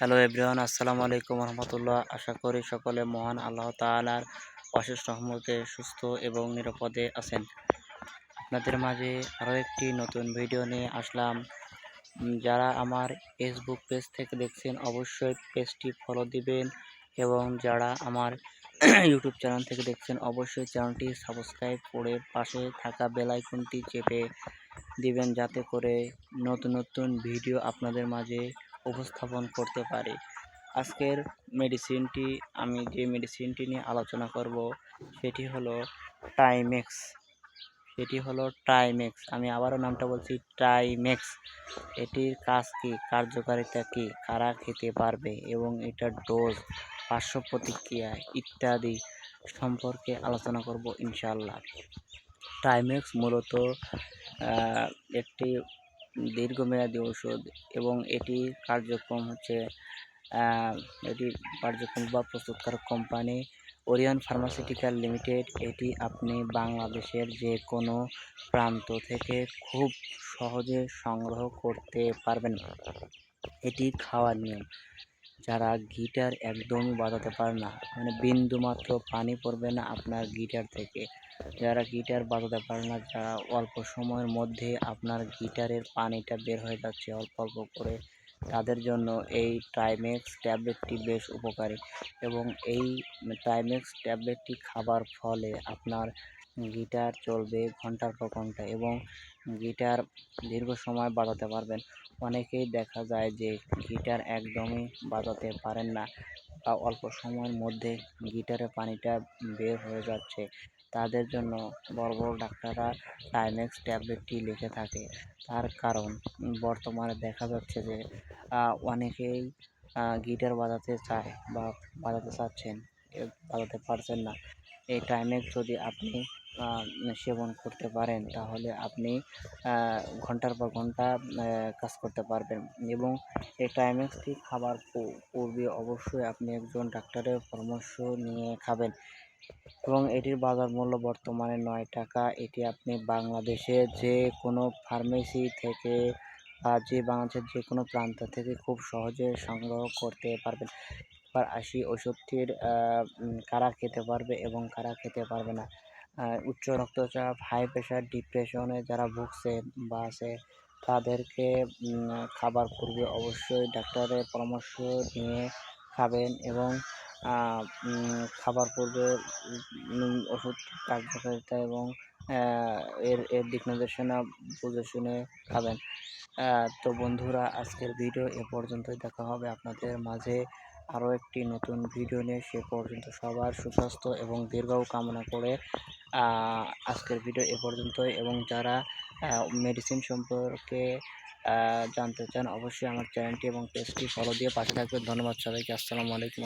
Hello everyone, আসসালামু আলাইকুম রহমতুল্লাহ আশা করি সকলে মহান আল্লাহ তাআলার অশেষ রহমতে সুস্থ এবং নিরাপদে আছেন। আপনাদের মাঝে আরও একটি নতুন ভিডিও নিয়ে আসলাম। যারা আমার ফেসবুক পেজ থেকে দেখছেন, অবশ্যই পেজটি ফলো দিবেন এবং যারা আমার ইউটিউব চ্যানেল থেকে দেখছেন, অবশ্যই চ্যানেলটি সাবস্ক্রাইব করে পাশে থাকা বেল আইকনটি চেপে দিবেন, যাতে করে নতুন নতুন ভিডিও আপনাদের মাঝে উপস্থাপন করতে পারি। আজকের মেডিসিনটি আমি যে মেডিসিনটি নিয়ে আলোচনা করব, সেটি হলো টাইমেক্স সেটি হলো টাইমেক্স আমি আবারও নামটা বলছি টাইমেক্স এটির কাজ কী? কার্যকারিতা কী? কারা খেতে পারবে? এবং এটার ডোজ পার্শ্ব প্রতিক্রিয়া ইত্যাদি সম্পর্কে আলোচনা করব ইনশাল্লাহ টাইমেক্স মূলত একটি দীর্ঘমেয়াদী ওষুধ এবং এটি কার্যক্রম হচ্ছে এটি কার্যক্রম বা প্রস্তুতকারক কোম্পানি ওরিয়ন ফার্মাসিউটিক্যাল লিমিটেড। এটি আপনি বাংলাদেশের যে কোনো প্রান্ত থেকে খুব সহজে সংগ্রহ করতে পারবেন। এটি খাওয়ার নিয়ম। যারা গিটার একদমই বাজাতে পারে না মানে বিন্দু মাত্র পানি পড়বে না আপনার গিটার থেকে। যারা গিটার বাজাতে পারে না, যারা অল্প সময়ের মধ্যে আপনার গিটারের পানিটা বের হয়ে যাচ্ছে অল্প অল্প করে, তাদের জন্য এই ট্রাইমেক্স ট্যাবলেটটি বেশ উপকারী। এবং এই ট্রাইমেক্স ট্যাবলেটটি খাবার ফলে আপনার গিটার চলবে ঘণ্টার পর ঘণ্টা এবং গিটার দীর্ঘ সময় বাজাতে পারবেন। অনেকেই দেখা যায় যে গিটার একদমই বাজাতে পারেন না বা অল্প সময়ের মধ্যে গিটারে পানিটা বের হয়ে যাচ্ছে। তাদের জন্য বড় বড় ডাক্তাররা টাইমেক্স ট্যাবলেটটি লিখে থাকে। তার কারণ, বর্তমানে দেখা যাচ্ছে যে অনেকেই গিটার বাজাতে চায় বা বাজাতে চাচ্ছেন বাজাতে পারছেন না। এই টাইমেক্স যদি আপনি সেবন করতে পারেন, তাহলে আপনি ঘণ্টার পর ঘণ্টা কাজ করতে পারবেন। এবং এই টাইমেক্সটি খাবার পূর্বে অবশ্যই আপনি একজন ডাক্তারের পরামর্শ নিয়ে খাবেন। এবং এটির বাজার মূল্য বর্তমানে নয় টাকা। এটি আপনি বাংলাদেশে যে কোনো ফার্মেসি থেকে, বা যে বাংলাদেশের যে কোনো প্রান্ত থেকে খুব সহজে সংগ্রহ করতে পারবেন। এবার আসি ওষুধটির কারা খেতে পারবে এবং কারা খেতে পারবে না। উচ্চ রক্তচাপ হাই প্রেশার ডিপ্রেশনে যারা ভুগছে বা আছে, তাদেরকে খাবার পূর্বে অবশ্যই ডাক্তারের পরামর্শ নিয়ে খাবেন এবং খাবার পূর্বে ওষুধ কার্যকারিতা এবং এর এর দিক নির্দেশনা বুঝে শুনে খাবেন। তো বন্ধুরা, আজকের ভিডিও এ পর্যন্তই। দেখা হবে আপনাদের মাঝে আরও একটি নতুন ভিডিও নিয়ে। সে পর্যন্ত সবার সুস্বাস্থ্য এবং দীর্ঘ কামনা করে আজকের ভিডিও এ পর্যন্তই এবং যারা মেডিসিন সম্পর্কে জানতে চান অবশ্যই আমার চ্যানেলটি এবং পেজটি ফলো দিয়ে পাশে থাকবেন। ধন্যবাদ সবাইকে। আসসালামু আলাইকুম।